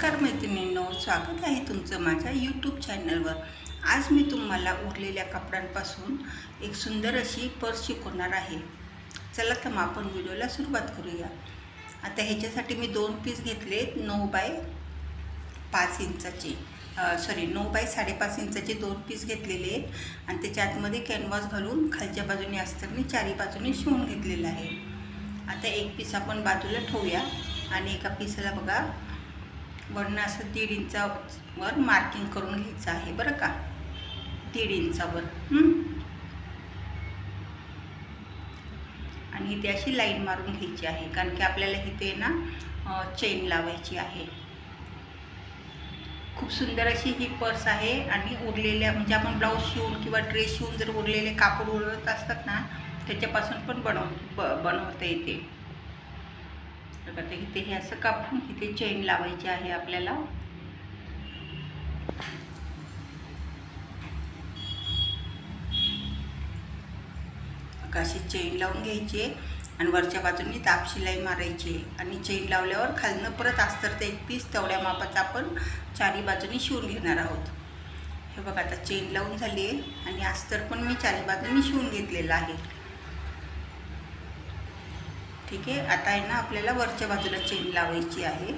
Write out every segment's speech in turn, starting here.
नमस्कार मैत्रिणींनो स्वागत आहे तुमचं माझ्या यूट्यूब चॅनलवर आज मी तुम्हाला उरलेल्या कपड्यांपासून एक सुंदर अशी पर्स शिकवणार आहे. चला तर मग आपण व्हिडिओला सुरुवात करूया. आता ह्याच्यासाठी मी दोन पीस घेतले नऊ बाय पाच इंचाचे. सॉरी नऊ बाय साडेपाच इंचाचे दोन पीस घेतलेले आहेत. आणि त्याच्या आतमध्ये कॅनव्हास घालून खालच्या बाजूने अस्तरने चारी बाजूने शिवून घेतलेलं आहे. आता एक पीस आपण बाजूला ठेवूया. आणि एका पीसला बघा वरनं असं दीड इंचावर मार्किंग करून घ्यायचं आहे बरं का? दीड इंचावर आणि इथे अशी लाईन मारून घ्यायची आहे कारण की आपल्याला इथे ना चेन लावायची आहे. खूप सुंदर अशी ही पर्स आहे आणि उरलेल्या म्हणजे आपण ब्लाऊज शिवून किंवा ड्रेस शिवून जर उरलेले कापड उरत असतात ना त्याच्यापासून पण बनव ब बनवता येते. तर इथे हे असं कापून इथे चेन लावायची आहे आपल्याला. अशी चेन लावून घ्यायची आणि वरच्या बाजूने ताप शिलाई मारायची. आणि चेन लावल्यावर खालनं परत अस्तरचं एक पीस तेवढ्या मापाचा आपण चारी बाजूने शिवून घेणार आहोत. हे बघा आता चेन लावून झाली आहे. आणि अस्तर पण मी चारी बाजूने शिवून घेतलेलं आहे. ठीक आहे. आता आहे ना आपल्याला वरच्या बाजूला चेन लावायची आहे.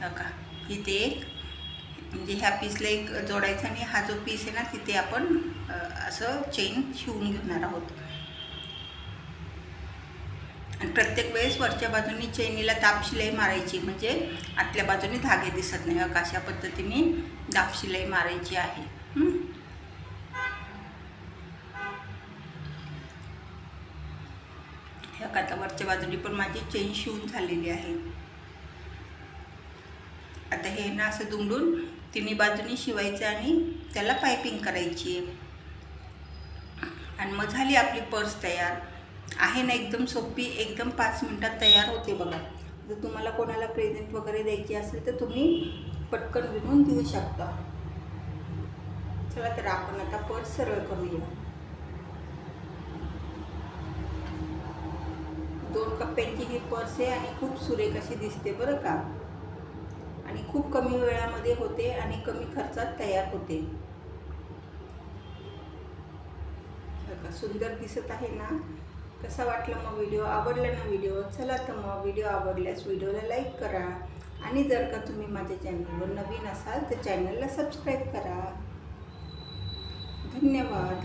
का इथे एक म्हणजे ह्या पीसला एक जोडायचा आणि हा जो पीस आहे ना तिथे आपण असं चेन शिवून घेणार आहोत. आणि प्रत्येक वेळेस वरच्या बाजूनी चेनीला दाब शिलाई मारायची म्हणजे आतल्या बाजूने धागे दिसत नाही. अशा पद्धतीने दाब शिलाई मारायची आहे. आता वरच्या बाजूने पण माझी चेन शिवून झालेली आहे. आता हे ना असं दुमडून तिन्ही बाजूनी शिवायचं आणि त्याला पायपिंग करायची आहे. आणि मग झाली आपली पर्स तयार. आहे ना एकदम सोपी एकदम पाच मिनटात तयार होते बघा. जर तुम्हाला कोणाला प्रेझेंट वगैरे द्यायची असेल तर तुम्ही पटकन विणून देऊ शकता. चला तर आपण आता पर्स सरळ करूया. दोन कप्प्यांची ही पर्स आहे आणि खूप सुरेख अशी दिसते बरं का. आणि खूप कमी वेळामध्ये होते आणि कमी खर्चात तयार होते. सुंदर दिसत आहे ना. कसा वाटला मग व्हिडिओ? आवडला ना व्हिडिओ? चला तर मग व्हिडिओ आवडल्यास व्हिडिओला लाईक करा. आणि जर का तुम्ही माझ्या चॅनलवर नवीन असाल तर चॅनलला सबस्क्राईब करा. धन्यवाद.